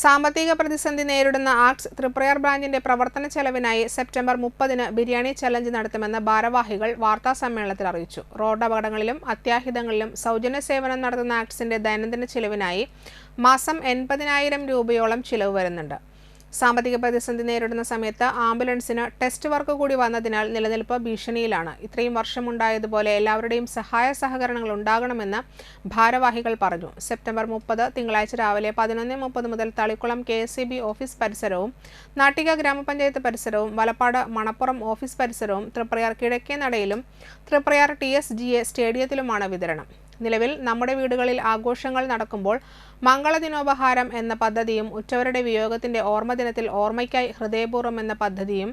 സാമ്പത്തിക പ്രതിസന്ധി നേരിടുന്ന ആർട്സ് ത്രിപ്രയർ ബ്രാഞ്ചിന്റെ പ്രവർത്തന ചെലവിനായി സെപ്റ്റംബർ മുപ്പതിന് ബിരിയാണി ചലഞ്ച് നടത്തുമെന്ന് ഭാരവാഹികൾ വാർത്താ സമ്മേളനത്തിൽ അറിയിച്ചു. റോഡ് അപകടങ്ങളിലും അത്യാഹിതങ്ങളിലും സൗജന്യ സേവനം നടത്തുന്ന ആക്ട്സിന്റെ ദൈനംദിന ചിലവിനായി മാസം എൺപതിനായിരം രൂപയോളം ചിലവ് വരുന്നുണ്ട്. സാമ്പത്തിക പ്രതിസന്ധി നേരിടുന്ന സമയത്ത് ആംബുലൻസിന് ടെസ്റ്റ് വർക്ക് കൂടി വന്നതിനാൽ നിലനിൽപ്പ് ഭീഷണിയിലാണ്. ഇത്രയും വർഷമുണ്ടായതുപോലെ എല്ലാവരുടെയും സഹായ സഹകരണങ്ങൾ ഉണ്ടാകണമെന്ന് ഭാരവാഹികൾ പറഞ്ഞു. സെപ്റ്റംബർ മുപ്പത് തിങ്കളാഴ്ച രാവിലെ പതിനൊന്ന് മുപ്പത് മുതൽ തളിക്കുളം കെ ഓഫീസ് പരിസരവും നാട്ടിക ഗ്രാമപഞ്ചായത്ത് പരിസരവും വലപ്പാട് മണപ്പുറം ഓഫീസ് പരിസരവും തൃപ്രയാർ കിഴക്കേ നടയിലും Triprayar T S G A സ്റ്റേഡിയത്തിലുമാണ് വിതരണം. നിലവിൽ നമ്മുടെ വീടുകളിൽ ആഘോഷങ്ങൾ നടക്കുമ്പോൾ മംഗളദിനോപഹാരം എന്ന പദ്ധതിയും ഉറ്റവരുടെ വിയോഗത്തിന്റെ ഓർമ്മദിനത്തിൽ ഓർമ്മയ്ക്കായി ഹൃദയപൂർവം എന്ന പദ്ധതിയും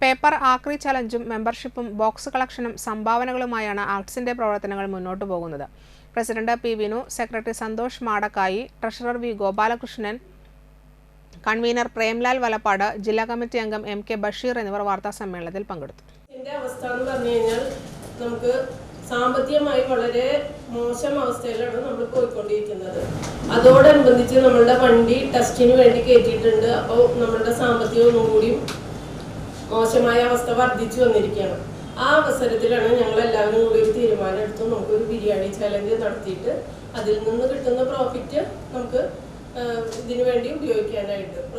പേപ്പർ ആക്രി ചലഞ്ചും മെമ്പർഷിപ്പും ബോക്സ് കളക്ഷനും സംഭാവനകളുമായാണ് ആർട്സിന്റെ പ്രവർത്തനങ്ങൾ മുന്നോട്ടു പോകുന്നത്. President P Vinu secretary Santhosh Madakkayi treasurer V Gopalakrishnan convener Premlal Valappad ജില്ലാ കമ്മിറ്റി അംഗം എം കെ ബഷീർ എന്നിവർ വാർത്താ സമ്മേളനത്തിൽ പങ്കെടുത്തു. അവസ്ഥ എന്ന് പറഞ്ഞു കഴിഞ്ഞാൽ നമുക്ക് സാമ്പത്തികമായി വളരെ മോശം അവസ്ഥയിലാണ് നമ്മൾ പോയിക്കൊണ്ടിരിക്കുന്നത്. അതോടനുബന്ധിച്ച് നമ്മളുടെ വണ്ടി ടെസ്റ്റിന് വേണ്ടി കയറ്റിയിട്ടുണ്ട്. അപ്പോൾ നമ്മളുടെ സാമ്പത്തികം ഒന്നും കൂടി മോശമായ അവസ്ഥ വർദ്ധിച്ചു വന്നിരിക്കുകയാണ്. ആ അവസരത്തിലാണ് ഞങ്ങൾ എല്ലാവരും കൂടി ഒരു തീരുമാനം എടുത്തു നമുക്കൊരു ബിരിയാണി ചലഞ്ച് നടത്തിയിട്ട് അതിൽ നിന്ന് കിട്ടുന്ന പ്രോഫിറ്റ് നമുക്ക് ഇതിനു വേണ്ടി ഉപയോഗിക്കാനായിട്ട്